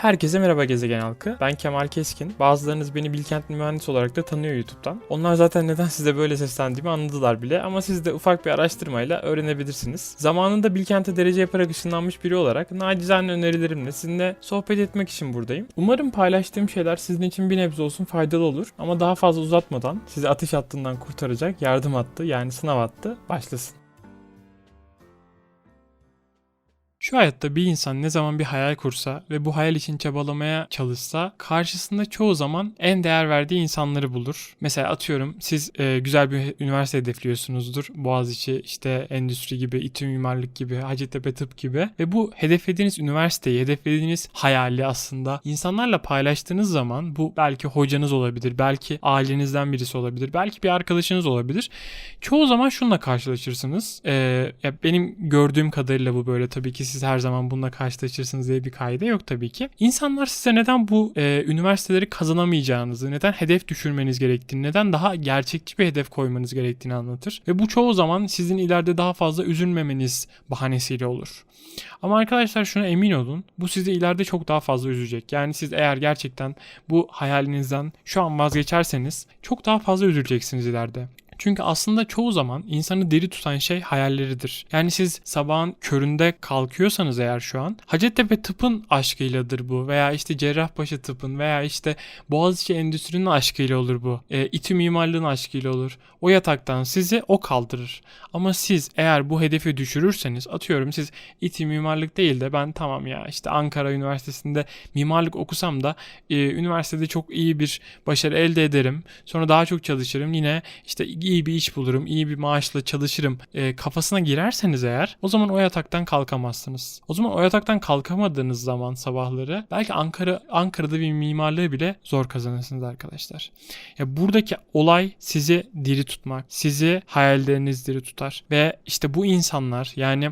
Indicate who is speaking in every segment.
Speaker 1: Herkese merhaba gezegen halkı. Ben Kemal Keskin. Bazılarınız beni Bilkent Mühendis olarak da tanıyor YouTube'dan. Onlar zaten neden size böyle seslendiğimi anladılar bile ama siz de ufak bir araştırmayla öğrenebilirsiniz. Zamanında Bilkent'e derece yaparak ışınlanmış biri olarak nacizane önerilerimle sizinle sohbet etmek için buradayım. Umarım paylaştığım şeyler sizin için bir nebze olsun faydalı olur ama daha fazla uzatmadan sizi ateş hattından kurtaracak yardım hattı yani sınav hattı başlasın. Şu hayatta bir insan ne zaman bir hayal kursa ve bu hayal için çabalamaya çalışsa karşısında çoğu zaman en değer verdiği insanları bulur. Mesela atıyorum siz e, güzel bir üniversite hedefliyorsunuzdur. Boğaziçi, işte endüstri gibi, İTÜ mimarlık gibi, Hacettepe tıp gibi ve bu hedeflediğiniz üniversiteyi, hedeflediğiniz hayali aslında insanlarla paylaştığınız zaman bu belki hocanız olabilir, belki ailenizden birisi olabilir, belki bir arkadaşınız olabilir. Çoğu zaman şununla karşılaşırsınız. E, ya benim gördüğüm kadarıyla bu böyle tabii ki siz her zaman bununla karşılaşırsınız diye bir kaide yok tabii ki. İnsanlar size neden bu e, üniversiteleri kazanamayacağınızı, neden hedef düşürmeniz gerektiğini, neden daha gerçekçi bir hedef koymanız gerektiğini anlatır. Ve bu çoğu zaman sizin ileride daha fazla üzülmemeniz bahanesiyle olur. Ama arkadaşlar şuna emin olun. Bu sizi ileride çok daha fazla üzecek. Yani siz eğer gerçekten bu hayalinizden şu an vazgeçerseniz çok daha fazla üzüleceksiniz ileride. Çünkü aslında çoğu zaman insanı diri tutan şey hayalleridir. Yani siz sabahın köründe kalkıyorsanız eğer şu an Hacettepe tıpın aşkıyladır bu veya işte Cerrahpaşa tıpın veya işte Boğaziçi endüstrinin aşkıyla olur bu. E, İTÜ mimarlığın aşkıyla olur. O yataktan sizi o kaldırır. Ama siz eğer bu hedefi düşürürseniz atıyorum siz İTÜ mimarlık değil de ben tamam ya işte Ankara Üniversitesi'nde mimarlık okusam da e, üniversitede çok iyi bir başarı elde ederim. Sonra daha çok çalışırım. Yine işte iyi bir iş bulurum, iyi bir maaşla çalışırım e, kafasına girerseniz eğer o zaman o yataktan kalkamazsınız. O zaman o yataktan kalkamadığınız zaman sabahları belki Ankara Ankara'da bir mimarlığı bile zor kazanırsınız arkadaşlar. Ya buradaki olay sizi diri tutmak, sizi hayalleriniz diri tutar ve işte bu insanlar yani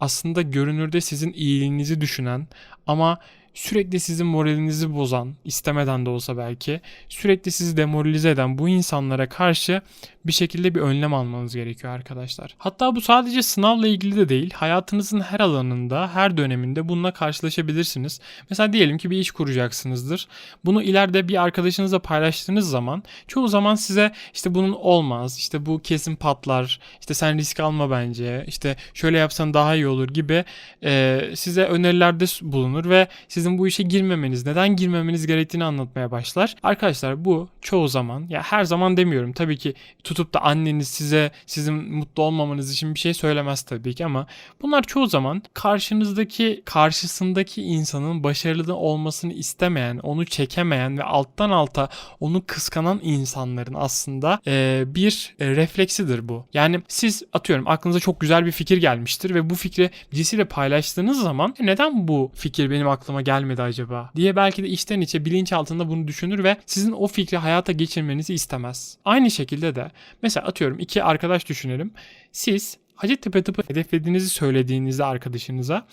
Speaker 1: aslında görünürde sizin iyiliğinizi düşünen ama sürekli sizin moralinizi bozan, istemeden de olsa belki, sürekli sizi demoralize eden bu insanlara karşı bir şekilde bir önlem almanız gerekiyor arkadaşlar. Hatta bu sadece sınavla ilgili de değil, hayatınızın her alanında, her döneminde bununla karşılaşabilirsiniz. Mesela diyelim ki bir iş kuracaksınızdır. Bunu ileride bir arkadaşınızla paylaştığınız zaman çoğu zaman size işte bunun olmaz, işte bu kesin patlar, işte sen risk alma bence, işte şöyle yapsan daha iyi olur gibi e, size önerilerde bulunur ve sizin bu işe girmemeniz, neden girmemeniz gerektiğini anlatmaya başlar. Arkadaşlar bu çoğu zaman, ya her zaman demiyorum tabii ki tutup da anneniz size sizin mutlu olmamanız için bir şey söylemez tabii ki ama bunlar çoğu zaman karşınızdaki karşısındaki insanın başarılı olmasını istemeyen, onu çekemeyen ve alttan alta onu kıskanan insanların aslında e, bir e, refleksidir bu. Yani siz atıyorum aklınıza çok güzel bir fikir gelmiştir ve bu fikri birisiyle paylaştığınız zaman "E, neden bu fikir benim aklıma gelmedi acaba diye belki de içten içe bilinç altında bunu düşünür ve sizin o fikri hayata geçirmenizi istemez. Aynı şekilde de Mesela atıyorum iki arkadaş düşünelim. Siz Hacettepe tıpı hedeflediğinizi söylediğinizde arkadaşınıza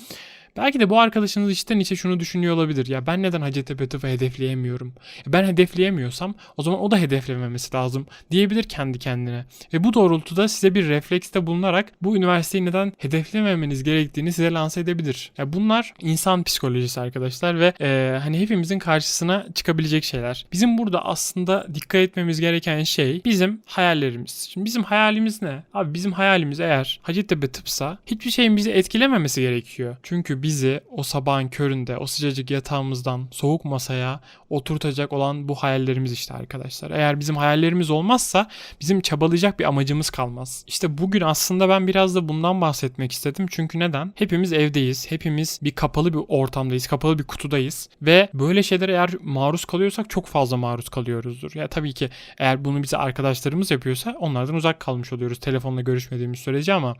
Speaker 1: Belki de bu arkadaşınız içten içe şunu düşünüyor olabilir. Ya ben neden Hacettepe tıpı hedefleyemiyorum? Ben hedefleyemiyorsam o zaman o da hedeflememesi lazım diyebilir kendi kendine. Ve bu doğrultuda size bir reflekste bulunarak bu üniversiteyi neden hedeflememeniz gerektiğini size lanse edebilir. Ya bunlar insan psikolojisi arkadaşlar ve e, hani hepimizin karşısına çıkabilecek şeyler. Bizim burada aslında dikkat etmemiz gereken şey bizim hayallerimiz. Şimdi bizim hayalimiz ne? Abi bizim hayalimiz eğer Hacettepe tıpsa hiçbir şeyin bizi etkilememesi gerekiyor. Çünkü bizi o sabahın köründe o sıcacık yatağımızdan soğuk masaya oturtacak olan bu hayallerimiz işte arkadaşlar. Eğer bizim hayallerimiz olmazsa bizim çabalayacak bir amacımız kalmaz. İşte bugün aslında ben biraz da bundan bahsetmek istedim. Çünkü neden? Hepimiz evdeyiz. Hepimiz bir kapalı bir ortamdayız. Kapalı bir kutudayız. Ve böyle şeylere eğer maruz kalıyorsak çok fazla maruz kalıyoruzdur. Ya tabii ki eğer bunu bize arkadaşlarımız yapıyorsa onlardan uzak kalmış oluyoruz. Telefonla görüşmediğimiz sürece ama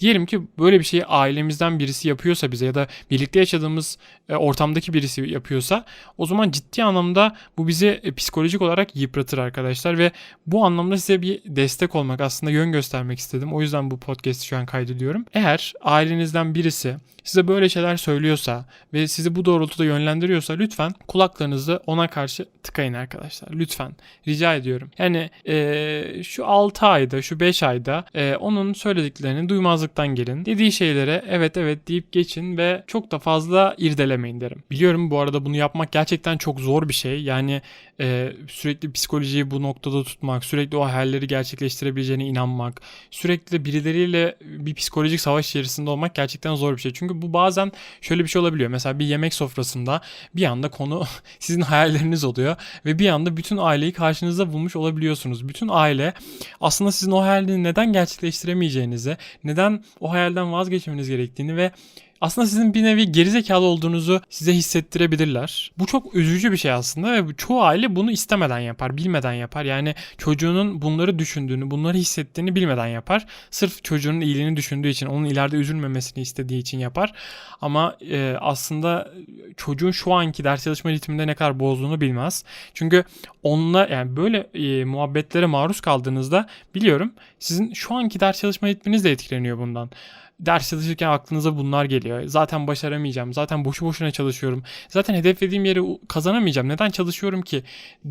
Speaker 1: diyelim ki böyle bir şeyi ailemizden birisi yapıyorsa bize ya da birlikte yaşadığımız e, ortamdaki birisi yapıyorsa o zaman ciddi anlamda bu bizi e, psikolojik olarak yıpratır arkadaşlar ve bu anlamda size bir destek olmak aslında yön göstermek istedim. O yüzden bu podcast'i şu an kaydediyorum. Eğer ailenizden birisi size böyle şeyler söylüyorsa ve sizi bu doğrultuda yönlendiriyorsa lütfen kulaklarınızı ona karşı tıkayın arkadaşlar. Lütfen. Rica ediyorum. Yani e, şu 6 ayda, şu 5 ayda e, onun söylediklerini duymazlıktan gelin. Dediği şeylere evet evet deyip geçin ve ve çok da fazla irdelemeyin derim. Biliyorum bu arada bunu yapmak gerçekten çok zor bir şey. Yani e, sürekli psikolojiyi bu noktada tutmak, sürekli o hayalleri gerçekleştirebileceğine inanmak, sürekli birileriyle bir psikolojik savaş içerisinde olmak gerçekten zor bir şey. Çünkü bu bazen şöyle bir şey olabiliyor. Mesela bir yemek sofrasında bir anda konu sizin hayalleriniz oluyor ve bir anda bütün aileyi karşınızda bulmuş olabiliyorsunuz. Bütün aile aslında sizin o hayalini neden gerçekleştiremeyeceğinizi, neden o hayalden vazgeçmeniz gerektiğini ve aslında sizin bir nevi gerizekalı olduğunuzu size hissettirebilirler. Bu çok üzücü bir şey aslında ve çoğu aile bunu istemeden yapar, bilmeden yapar. Yani çocuğunun bunları düşündüğünü, bunları hissettiğini bilmeden yapar. Sırf çocuğunun iyiliğini düşündüğü için, onun ileride üzülmemesini istediği için yapar. Ama e, aslında çocuğun şu anki ders çalışma ritminde ne kadar bozduğunu bilmez. Çünkü onunla yani böyle e, muhabbetlere maruz kaldığınızda biliyorum sizin şu anki ders çalışma ritminiz de etkileniyor bundan ders çalışırken aklınıza bunlar geliyor. Zaten başaramayacağım. Zaten boşu boşuna çalışıyorum. Zaten hedeflediğim yeri kazanamayacağım. Neden çalışıyorum ki?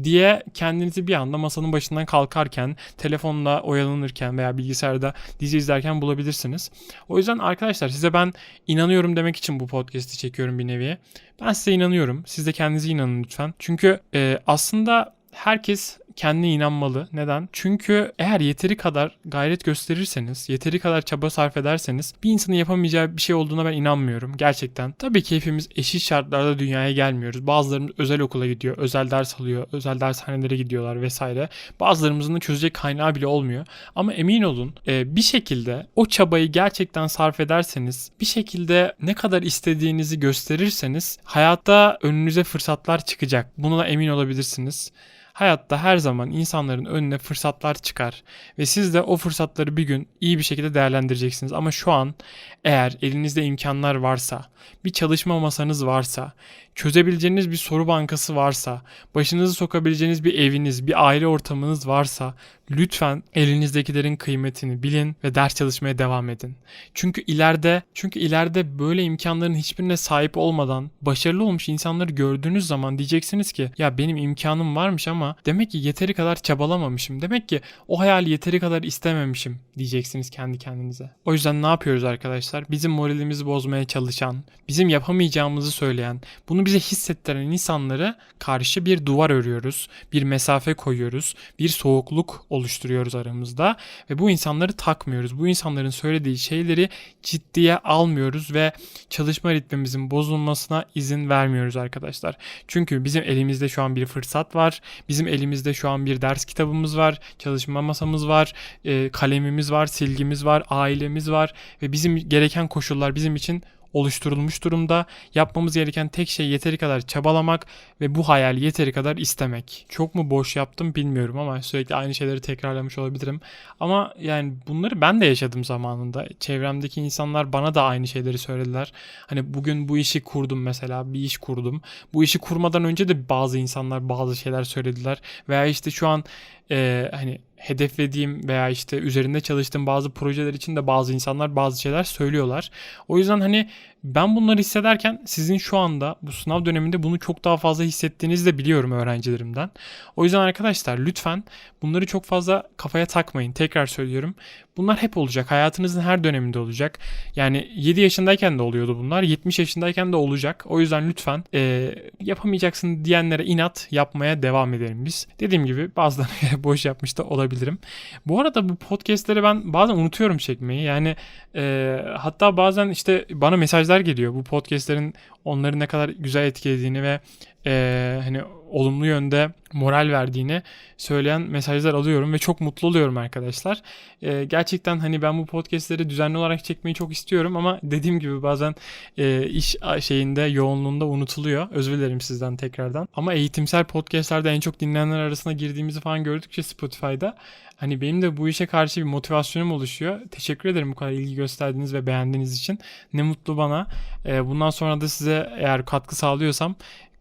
Speaker 1: diye kendinizi bir anda masanın başından kalkarken, telefonla oyalanırken veya bilgisayarda dizi izlerken bulabilirsiniz. O yüzden arkadaşlar size ben inanıyorum demek için bu podcast'i çekiyorum bir nevi. Ben size inanıyorum. Siz de kendinize inanın lütfen. Çünkü e, aslında herkes kendine inanmalı. Neden? Çünkü eğer yeteri kadar gayret gösterirseniz, yeteri kadar çaba sarf ederseniz bir insanın yapamayacağı bir şey olduğuna ben inanmıyorum. Gerçekten. Tabii ki hepimiz eşit şartlarda dünyaya gelmiyoruz. Bazılarımız özel okula gidiyor, özel ders alıyor, özel dershanelere gidiyorlar vesaire. Bazılarımızın da çözecek kaynağı bile olmuyor. Ama emin olun bir şekilde o çabayı gerçekten sarf ederseniz, bir şekilde ne kadar istediğinizi gösterirseniz hayatta önünüze fırsatlar çıkacak. Buna emin olabilirsiniz. Hayatta her zaman insanların önüne fırsatlar çıkar ve siz de o fırsatları bir gün iyi bir şekilde değerlendireceksiniz. Ama şu an eğer elinizde imkanlar varsa, bir çalışma masanız varsa, çözebileceğiniz bir soru bankası varsa, başınızı sokabileceğiniz bir eviniz, bir aile ortamınız varsa lütfen elinizdekilerin kıymetini bilin ve ders çalışmaya devam edin. Çünkü ileride çünkü ileride böyle imkanların hiçbirine sahip olmadan başarılı olmuş insanları gördüğünüz zaman diyeceksiniz ki ya benim imkanım varmış ama demek ki yeteri kadar çabalamamışım. Demek ki o hayali yeteri kadar istememişim diyeceksiniz kendi kendinize. O yüzden ne yapıyoruz arkadaşlar? Bizim moralimizi bozmaya çalışan, bizim yapamayacağımızı söyleyen, bunu bize hissettiren insanları karşı bir duvar örüyoruz, bir mesafe koyuyoruz, bir soğukluk oluşturuyoruz aramızda ve bu insanları takmıyoruz. Bu insanların söylediği şeyleri ciddiye almıyoruz ve çalışma ritmimizin bozulmasına izin vermiyoruz arkadaşlar. Çünkü bizim elimizde şu an bir fırsat var. Bizim elimizde şu an bir ders kitabımız var, çalışma masamız var, e, kalemimiz var, silgimiz var, ailemiz var ve bizim gereken koşullar bizim için oluşturulmuş durumda. Yapmamız gereken tek şey yeteri kadar çabalamak ve bu hayal yeteri kadar istemek. Çok mu boş yaptım bilmiyorum ama sürekli aynı şeyleri tekrarlamış olabilirim. Ama yani bunları ben de yaşadım zamanında. Çevremdeki insanlar bana da aynı şeyleri söylediler. Hani bugün bu işi kurdum mesela bir iş kurdum. Bu işi kurmadan önce de bazı insanlar bazı şeyler söylediler. Veya işte şu an e, hani hedeflediğim veya işte üzerinde çalıştığım bazı projeler için de bazı insanlar bazı şeyler söylüyorlar. O yüzden hani ben bunları hissederken sizin şu anda bu sınav döneminde bunu çok daha fazla hissettiğinizi de biliyorum öğrencilerimden. O yüzden arkadaşlar lütfen bunları çok fazla kafaya takmayın. Tekrar söylüyorum. Bunlar hep olacak. Hayatınızın her döneminde olacak. Yani 7 yaşındayken de oluyordu bunlar. 70 yaşındayken de olacak. O yüzden lütfen e, yapamayacaksın diyenlere inat yapmaya devam edelim biz. Dediğim gibi bazılarına boş yapmış da olabilirim. Bu arada bu podcastleri ben bazen unutuyorum çekmeyi. Yani e, hatta bazen işte bana mesajlar geliyor. Bu podcastlerin onları ne kadar güzel etkilediğini ve e, hani olumlu yönde moral verdiğini söyleyen mesajlar alıyorum ve çok mutlu oluyorum arkadaşlar. E, gerçekten hani ben bu podcastleri düzenli olarak çekmeyi çok istiyorum ama dediğim gibi bazen e, iş şeyinde yoğunluğunda unutuluyor. Özür dilerim sizden tekrardan. Ama eğitimsel podcastlerde en çok dinleyenler arasında girdiğimizi falan gördükçe Spotify'da hani benim de bu işe karşı bir motivasyonum oluşuyor. Teşekkür ederim bu kadar ilgi gösterdiğiniz ve beğendiğiniz için. Ne mutlu bana. E, bundan sonra da size eğer katkı sağlıyorsam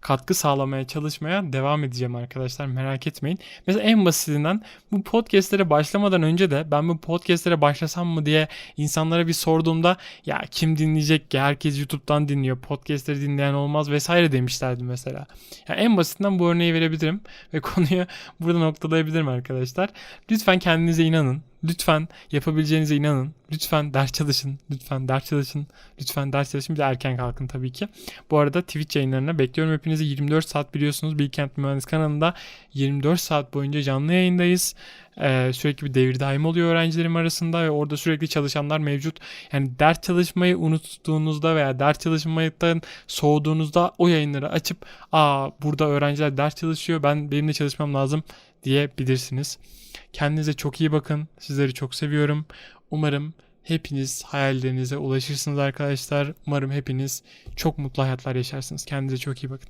Speaker 1: katkı sağlamaya çalışmaya devam edeceğim arkadaşlar merak etmeyin. Mesela en basitinden bu podcastlere başlamadan önce de ben bu podcastlere başlasam mı diye insanlara bir sorduğumda ya kim dinleyecek ki herkes YouTube'dan dinliyor podcastleri dinleyen olmaz vesaire demişlerdi mesela. Yani en basitinden bu örneği verebilirim ve konuyu burada noktalayabilirim arkadaşlar. Lütfen kendinize inanın Lütfen yapabileceğinize inanın. Lütfen ders çalışın. Lütfen ders çalışın. Lütfen ders çalışın. Bir de erken kalkın tabii ki. Bu arada Twitch yayınlarına bekliyorum hepinizi. 24 saat biliyorsunuz Bilkent Mühendis kanalında 24 saat boyunca canlı yayındayız. Ee, sürekli bir devir daim oluyor öğrencilerim arasında ve orada sürekli çalışanlar mevcut. Yani ders çalışmayı unuttuğunuzda veya ders çalışmaktan soğuduğunuzda o yayınları açıp aa burada öğrenciler ders çalışıyor ben benim de çalışmam lazım diyebilirsiniz. Kendinize çok iyi bakın. Sizleri çok seviyorum. Umarım hepiniz hayallerinize ulaşırsınız arkadaşlar. Umarım hepiniz çok mutlu hayatlar yaşarsınız. Kendinize çok iyi bakın.